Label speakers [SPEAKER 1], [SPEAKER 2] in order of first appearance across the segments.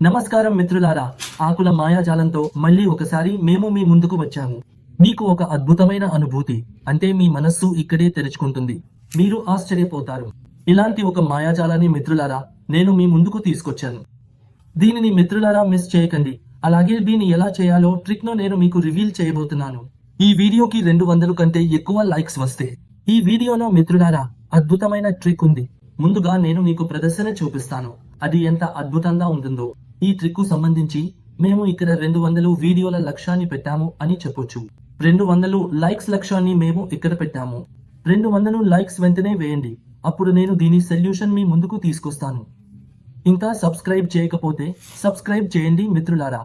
[SPEAKER 1] నమస్కారం మిత్రులారా ఆకుల మాయాజాలంతో మళ్ళీ ఒకసారి మేము మీ ముందుకు వచ్చాము. మీకు ఒక అద్భుతమైన అనుభూతి అంటే మీ మనస్సు ఇక్కడే తెరుచుకుంటుంది. మీరు ఆశ్చర్యపోతారు. ఇలాంటి ఒక మాయాజాలాన్ని మిత్రులారా నేను మీ ముందుకు తీసుకొచ్చాను. దీనిని మిత్రులారా మిస్ చేయకండి. అలాగే దీన్ని ఎలా చేయాలో ట్రిక్ను నేను మీకు రివీల్ చేయబోతున్నాను. ఈ వీడియోకి రెండు వందల కంటే ఎక్కువ లైక్స్ వస్తే ఈ వీడియోలో మిత్రులారా అద్భుతమైన ట్రిక్ ఉంది. ముందుగా నేను మీకు ప్రదర్శన చూపిస్తాను. అది ఎంత అద్భుతంగా ఉంటుందో. ఈ ట్రిక్కు సంబంధించి మేము ఇక్కడ రెండు వందలు వీడియోల లక్ష్యాన్ని పెట్టాము అని చెప్పొచ్చు. రెండు వందలు లైక్స్ లక్ష్యాన్ని మేము ఇక్కడ పెట్టాము. రెండు వందలు లైక్స్ వెంటనే వేయండి. అప్పుడు నేను దీని సొల్యూషన్ మీ ముందుకు తీసుకొస్తాను. ఇంకా సబ్స్క్రైబ్ చేయకపోతే సబ్స్క్రైబ్ చేయండి మిత్రులారా.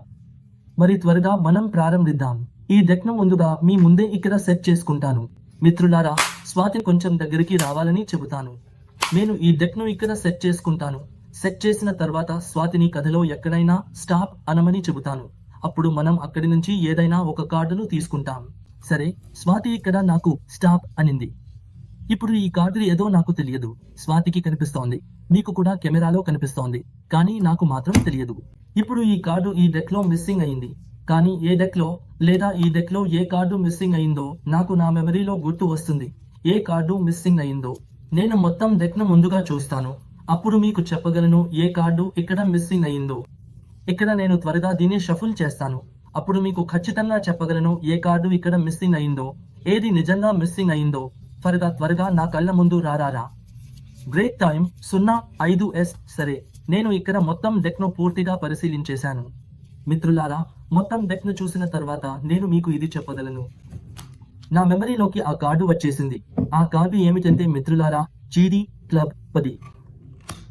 [SPEAKER 1] మరి త్వరగా మనం ప్రారంభిద్దాం. ఈ డెక్ ముందుగా మీ ముందే ఇక్కడ సెట్ చేసుకుంటాను. మిత్రులారా స్వాతి కొంచెం దగ్గరికి రావాలని చెబుతాను. నేను ఈ డెక్ను ఇక్కడ సెట్ చేసుకుంటాను. సెట్ చేసిన తర్వాత స్వాతిని కథలో ఎక్కడైనా స్టాప్ అనమని చెబుతాను. అప్పుడు మనం అక్కడి నుంచి ఏదైనా ఒక కార్డును తీసుకుంటాం. సరే స్వాతి ఇక్కడ నాకు స్టాప్ అనింది. ఇప్పుడు ఈ కార్డు ఏదో నాకు తెలియదు. స్వాతికి కనిపిస్తోంది. మీకు కూడా కెమెరాలో కనిపిస్తోంది. కానీ నాకు మాత్రం తెలియదు. ఇప్పుడు ఈ కార్డు ఈ డెక్లో మిస్సింగ్ అయింది. కానీ ఏ డెక్లో లేదా ఈ డెక్లో ఏ కార్డు మిస్సింగ్ అయిందో నాకు నా మెమరీలో గుర్తు వస్తుంది. ఏ కార్డు మిస్సింగ్ అయిందో. నేను మొత్తం డెక్ను ముందుగా చూస్తాను. అప్పుడు మీకు చెప్పగలను ఏ కార్డు ఇక్కడ మిస్సింగ్ అయిందో. ఇక్కడ నేను త్వరగా దీన్ని షఫుల్ చేస్తాను. అప్పుడు మీకు ఖచ్చితంగా చెప్పగలను ఏ కార్డు ఇక్కడ మిస్సింగ్ అయిందో ఏది నిజంగా మిస్సింగ్ అయిందో. త్వరగా త్వరగా నా కళ్ళ ముందు రారారా. బ్రేక్ టైం సున్నా ఐదు ఎస్ సరే. నేను ఇక్కడ మొత్తం డెక్ను పూర్తిగా పరిశీలించేశాను. మిత్రులారా మొత్తం డెక్ను చూసిన తర్వాత నేను మీకు ఇది చెప్పగలను. నా మెమరీలోకి ఆ కార్డు వచ్చేసింది. ఆ కార్డు ఏమిటంటే మిత్రులారా చీడి క్లబ్ పది.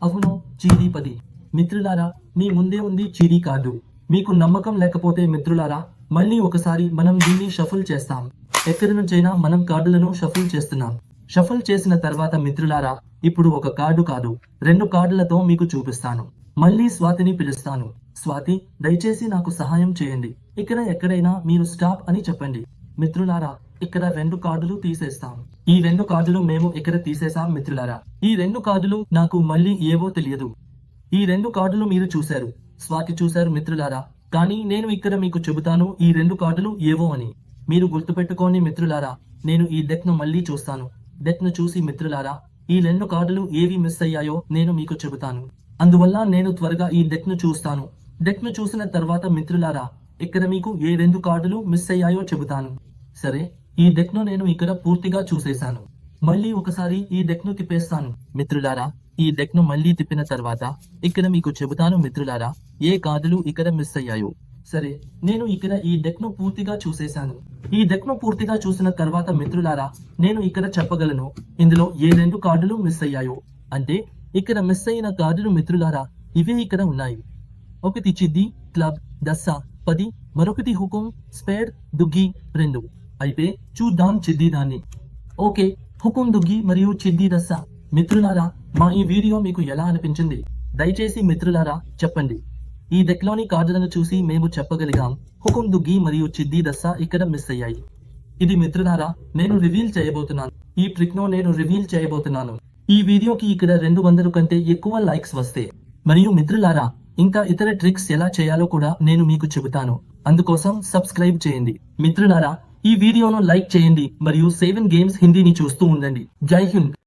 [SPEAKER 1] అవును చీరీ పది మిత్రులారా మీ ముందే ఉంది చీరీ కార్డు. మీకు నమ్మకం లేకపోతే మిత్రులారా మళ్ళీ ఒకసారి మనం దీన్ని షఫుల్ చేస్తాం. ఎక్కడి నుంచైనా మనం కార్డులను షఫుల్ చేస్తున్నాం. షఫుల్ చేసిన తర్వాత మిత్రులారా ఇప్పుడు ఒక కార్డు కాదు రెండు కార్డులతో మీకు చూపిస్తాను. మళ్ళీ స్వాతిని పిలుస్తాను. స్వాతి దయచేసి నాకు సహాయం చేయండి. ఇక్కడ ఎక్కడైనా మీరు స్టాప్ అని చెప్పండి. మిత్రులారా ఇక్కడ రెండు కార్డులు తీసేస్తాం. ఈ రెండు కార్డులు మేము ఇక్కడ తీసేసాం మిత్రులారా. ఈ రెండు కార్డులు నాకు మళ్ళీ ఏవో తెలియదు. ఈ రెండు కార్డులు మీరు చూశారు. స్వాతి చూశారు మిత్రులారా. కానీ నేను ఇక్కడ మీకు చెబుతాను ఈ రెండు కార్డులు ఏవో అని. మీరు గుర్తుపెట్టుకోండి మిత్రులారా నేను ఈ డెక్ను మళ్ళీ చూస్తాను. డెక్ను చూసి మిత్రులారా ఈ రెండు కార్డులు ఏవి మిస్ అయ్యాయో నేను మీకు చెబుతాను. అందువల్ల నేను త్వరగా ఈ డెక్ను చూస్తాను. డెక్ను చూసిన తర్వాత మిత్రులారా ఇక్కడ మీకు ఏ రెండు కార్డులు మిస్ అయ్యాయో చెబుతాను. సరే? ఈ డెక్ను నేను ఇక్కడ పూర్తిగా చూసేశాను. మళ్ళీ ఒకసారి ఈ డెక్ను తిప్పేస్తాను. మిత్రులారా ఈ డెక్ను మళ్ళీ తిప్పిన తర్వాత ఇక్కడ మీకు చెబుతాను మిత్రులారా ఏ కార్డులు ఇక్కడ మిస్ అయ్యాయో. సరే నేను ఇక్కడ ఈ డెక్ను పూర్తిగా చూసేశాను. ఈ డెక్ను పూర్తిగా చూసిన తర్వాత మిత్రులారా నేను ఇక్కడ చెప్పగలను ఇందులో ఏ రెండు కార్డులు మిస్ అయ్యాయో. అంటే ఇక్కడ మిస్ అయిన కార్డులు మిత్రులారా ఇవే ఇక్కడ ఉన్నాయి. ఒకటి చిద్ది క్లబ్ దస్సా పది మరొకటి హుకుం స్పేర్ దుగ్గి రెండు. అయితే చూద్దాం చిద్ది దాన్ని. ఓకే హుకుం దుగ్గి మరియు చిద్ది దస్స మిత్రులారా మా ఈ వీడియో మీకు ఎలా అనిపించింది? దయచేసి మిత్రులారా చెప్పండి. ఈ డెక్లోని కార్డులను చూసి మేము చెప్పగలిగాం హుకుం దుగ్గి మరియు చిద్ది దస్స ఇక్కడ మిస్ అయ్యాయి. ఇది మిత్రులారా నేను రివీల్ చేయబోతున్నాను. ఈ ట్రిక్ను నేను రివీల్ చేయబోతున్నాను. ఈ వీడియోకి ఇక్కడ రెండు వందల కంటే ఎక్కువ లైక్స్ వస్తే. మరియు మిత్రులారా ఇంకా ఇతర ట్రిక్స్ ఎలా చేయాలో కూడా నేను మీకు చెబుతాను. అందుకోసం సబ్స్క్రైబ్ చేయండి. మిత్రులారా ఈ వీడియోను లైక్ చేయండి మరియు సెవెన్ గేమ్స్ హిందీని చూస్తూ ఉండండి. జై హింద్.